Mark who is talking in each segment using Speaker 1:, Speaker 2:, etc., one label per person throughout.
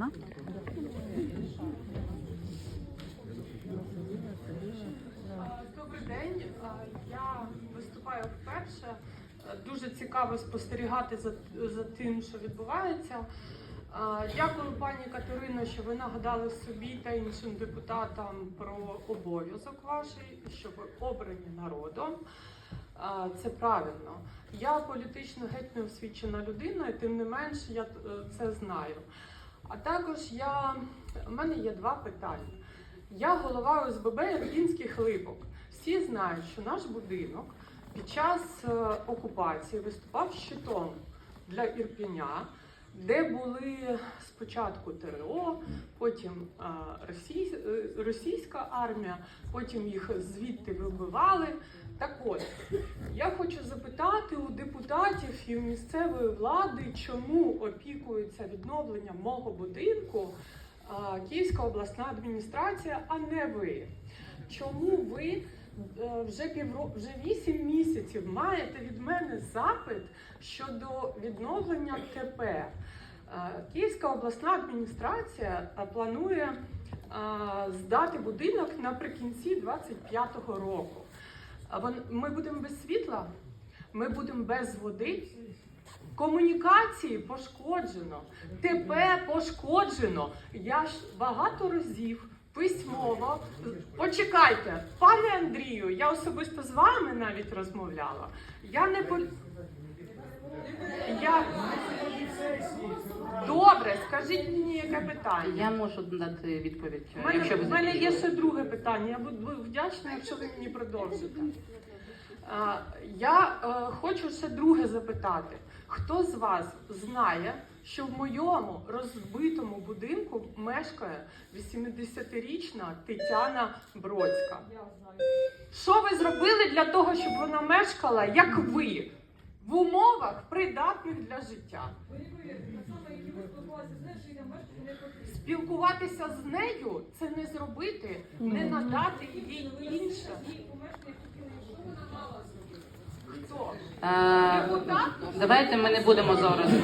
Speaker 1: Світлана.
Speaker 2: Добрий день. Я виступаю вперше. Дуже цікаво спостерігати за, за тим, що відбувається. Дякую, пані Катерино, що ви нагадали собі та іншим депутатам про обов'язок ваш, що ви обрані народом. Це правильно. Я політично геть не освічена людина, і тим не менш я е, це знаю. А також я, в мене є два питання. Я голова ОСББ Ірпінських липок. Всі знають, що наш будинок під час е, окупації виступав щитом для Ірпіня, де були спочатку ТРО, потім е, е, російська армія, потім їх звідти вибивали. Так от, я хочу запитати у депутатів і у місцевої влади, чому опікується відновленням мого будинку а, Київська обласна адміністрація, а не ви. Чому ви е, вже півро... вже вісім місяців маєте від мене запит щодо відновлення? Е, Київська обласна адміністрація планує здати будинок наприкінці 25-го року. Ми будемо без світла, ми будемо без води. Комунікації пошкоджено, ТП пошкоджено. Я ж багато разів письмово. Почекайте, пане Андрію, я особисто з вами навіть розмовляла. Я не по... я... Добре, скажіть мені, яке питання.
Speaker 3: Я можу дати відповідь,
Speaker 2: У мене,
Speaker 3: якщо ви
Speaker 2: в мене є ще друге питання. Я буду вдячна, якщо ви мені продовжите. А, Я е, хочу ще друге запитати. Хто з вас знає, що в моєму розбитому будинку мешкає 80-річна Тетяна Бродська? Що ви зробили для того, щоб вона мешкала, як ви, в умовах придатних для життя? Спілкуватися з нею це не зробити, не надати їй інше. Хто?
Speaker 3: Е,
Speaker 2: Депутат?
Speaker 3: давайте ми не будемо зараз.
Speaker 2: Е,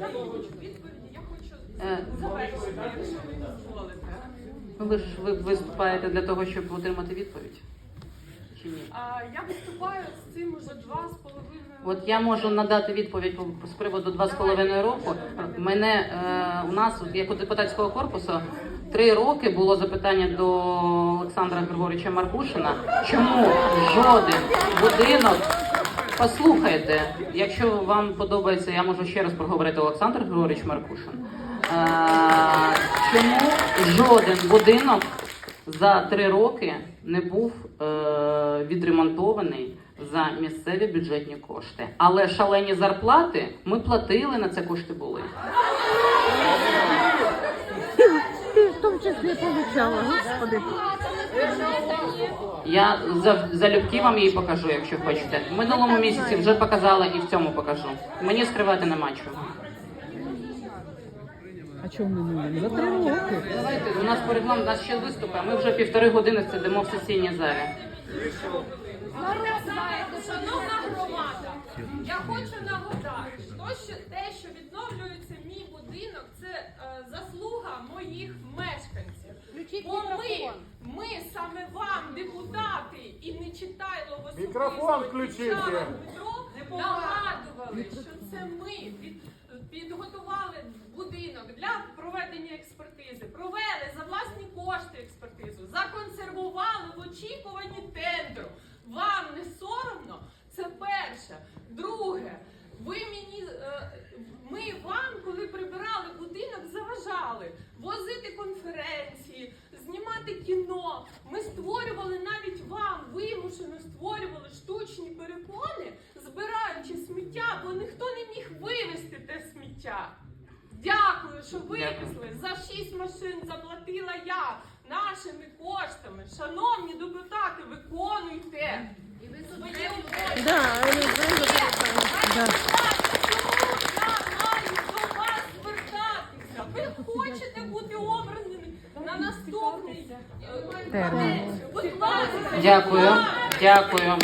Speaker 2: Я хочу відповіді, я хочу
Speaker 3: Е.
Speaker 2: завершити, якщо ви дозволите.
Speaker 3: Ви ж ви виступаєте для того, щоб отримати відповідь. Чи ні?
Speaker 2: А, Я виступаю з цим уже два з половиною.
Speaker 3: От я можу надати відповідь по- з приводу два з половиною року. Мене е, у нас, от як у депутатського корпусу, три роки було запитання до Олександра Григоровича Маркушина, чому жоден будинок. Послухайте, якщо вам подобається, я можу ще раз проговорити Олександр Григорович Маркушин. Е, чому жоден будинок за три роки не був е, відремонтований за місцеві бюджетні кошти. Але шалені зарплати ми платили на це кошти були.
Speaker 1: В тому числі получала, господи.
Speaker 3: Я за, залюбки вам її покажу, якщо хочете. В минулому місяці вже показала і в цьому покажу. Мені скривати нема чого.
Speaker 1: А чому ми не можемо? За три роки.
Speaker 3: Давайте у нас по регламенту, у нас ще виступи. а Ми вже півтори години сидимо в сесійній залі.
Speaker 4: Шановна громада, я хочу нагадати, то, що те, що відновлюється мій будинок, це е, заслуга моїх мешканців. Бо ми, ми саме вам, депутати, і не читайло особисто,
Speaker 5: Мікрофон
Speaker 4: і
Speaker 5: включите.
Speaker 4: Дмитро нагадували, що це ми від, підготували будинок для проведення експертизи, провели за власні кошти експертизу, законсервували в очікуванні тендеру. Вам не соромно? Це перше. Друге, ви мені е, ми вам, коли прибирали будинок, заважали возити конференції, знімати кіно. Ми створювали навіть вам вимушено створювали штучні перепони, збираючи сміття, бо ніхто не міг вивезти те. Дякую, що вивезли. За шість машин заплатила я нашими коштами. Шановні депутати, виконуйте. свої обов'язки.
Speaker 1: Да, але
Speaker 4: Я маю до вас звертатися. Ви хочете бути обраними на наступний е,
Speaker 1: Термін.
Speaker 4: Будь ласка,
Speaker 3: Дякую, дякую.